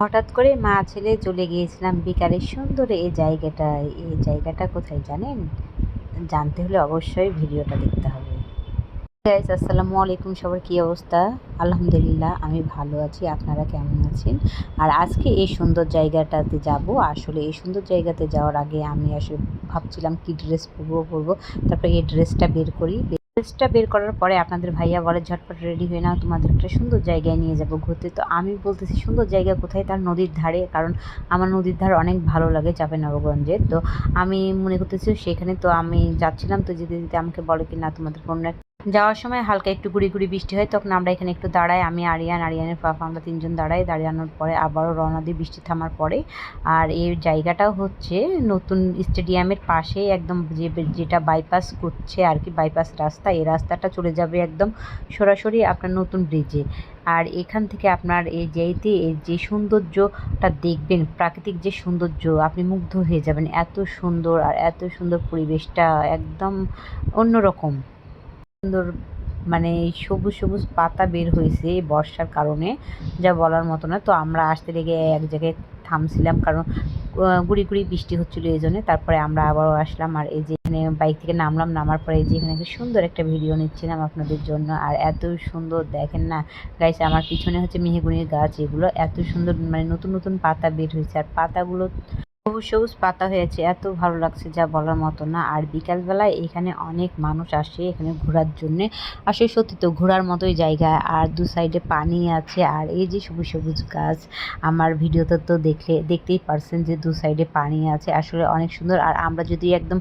হঠাৎ করে মা ছেলে চলে গিয়েছিলাম বিকালে সুন্দর এই জায়গাটায় এই জায়গাটা কোথায় জানেন? জানতে হলে অবশ্যই ভিডিওটা দেখতে হবে। আসসালামু আলাইকুম, সবার কী অবস্থা? আলহামদুলিল্লাহ, আমি ভালো আছি, আপনারা কেমন আছেন? আর আজকে এই সুন্দর জায়গাটাতে যাব। আসলে এই সুন্দর জায়গাতে যাওয়ার আগে আমি আসলে ভাবছিলাম কি ড্রেস পরবো পরবো। তারপরে এই ড্রেসটা বের করি ড্রেসটা বের করার পরে আপনাদের ভাইয়া বলে, ঝটপট রেডি হয়ে নাও, তোমাদের একটা সুন্দর জায়গায় নিয়ে যাব ঘুরতে। তো আমি বলতেছি, সুন্দর জায়গা কোথায়? তার নদীর ধারে। কারণ আমার নদীর ধার অনেক ভালো লাগে চাঁপাইনবাবগঞ্জে। তো আমি মনে করতেছি সেখানে তো আমি যাচ্ছিলাম, তো যেতে যেতে আমাকে বলে কি, না, তোমাদের কোনো যাওয়ার সময় হালকা একটু গুড়ি গুড়ি বৃষ্টি হয়, তখন আমরা এখানে একটু দাঁড়াই। আমি, আরিয়ান, আরিয়ানের পাপা আমরা তিনজন দাঁড়াই। দাঁড়ানোর পরে আবারও রওনা দিই বৃষ্টি থামার পরে। আর এই জায়গাটাও হচ্ছে নতুন স্টেডিয়ামের পাশে একদম যে, যেটা বাইপাস করছে আর কি বাইপাস রাস্তা, এই রাস্তাটা চলে যাবে একদম সরাসরি আপনার নতুন ব্রিজে আর এখান থেকে আপনার এই যেইতে, এই যে সৌন্দর্যটা দেখবেন, প্রাকৃতিক যে সৌন্দর্য, আপনি মুগ্ধ হয়ে যাবেন। এত সুন্দর আর এত সুন্দর পরিবেশটা একদম অন্যরকম। সুন্দর মানে সবুজ সবুজ পাতা বের হয়েছে বর্ষার কারণে, যা বলার মতো না। তো আমরা আসতে লেগে এক জায়গায় থামছিলাম কারণ গুড়ি গুড়ি বৃষ্টি হচ্ছিল এই জন্য। তারপরে আমরা আবারও আসলাম আর এই যে এখানে বাইক থেকে নামলাম, নামার পরে এই যে এখানে সুন্দর একটা ভিডিও নিচ্ছিলাম আপনাদের জন্য। আর এত সুন্দর দেখেন না গাইছে আমার পিছনে হচ্ছে মেহগুনির গাছ, এগুলো এত সুন্দর মানে নতুন নতুন পাতা বের হয়েছে। আর পাতাগুলো সবুজ সবুজ পাতা হয়েছে, এত ভালো লাগছে যা বলার মতো না। আর বিকালবেলায় এখানে অনেক মানুষ আসে, এখানে ঘোরার জন্যে। আসলে সত্যি তো ঘোরার মতোই জায়গা, আর দু সাইডে পানি আছে, আর এই যে সবুজ সবুজ গাছ, আমার ভিডিওতে তো দেখলে দেখতেই পারছেন যে দু সাইডে পানি আছে, আসলে অনেক সুন্দর। আর আমরা যদি একদম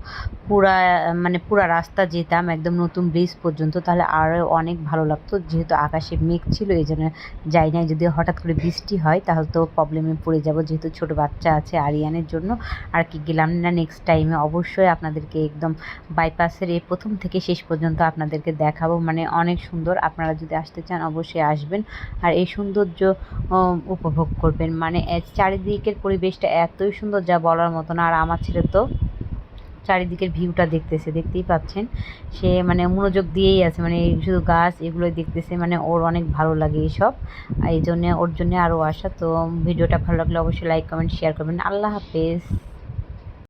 পুরা মানে পুরা রাস্তা যেতাম, একদম নতুন ব্রিজ পর্যন্ত, তাহলে আরও অনেক ভালো লাগতো। যেহেতু আকাশে মেঘ ছিল, এই জন্য যাই নাই যদি হঠাৎ করে বৃষ্টি হয়, তাহলে তো প্রবলেমে পড়ে যাব। যেহেতু ছোট বাচ্চা আছে, আরিয়ানের জন্য আর কি গেলাম না নেক্সট টাইমে অবশ্যই আপনাদেরকে একদম বাইপাসের এই প্রথম থেকে শেষ পর্যন্ত আপনাদেরকে দেখাবো। মানে অনেক সুন্দর। আপনারা যদি আসতে চান অবশ্যই আসবেন। আর এই সৌন্দর্য উপভোগ করবেন। মানে চারিদিকের পরিবেশটা এতই সুন্দর যা বলার মতো না। আর আমার ছেলে তো চারিদিকের ভিউটা দেখতেছে, দেখতেই পাচ্ছেন। সে মানে মনোযোগ দিয়েই আছে মানে শুধু গাছ এগুলোই দেখতেছে মানে ওর অনেক ভালো লাগে এইসব এই জন্যে, ওর জন্য আরও আসা তো ভিডিওটা ভালো লাগলে অবশ্যই লাইক কমেন্ট শেয়ার করবেন। আল্লাহ হাফেজ।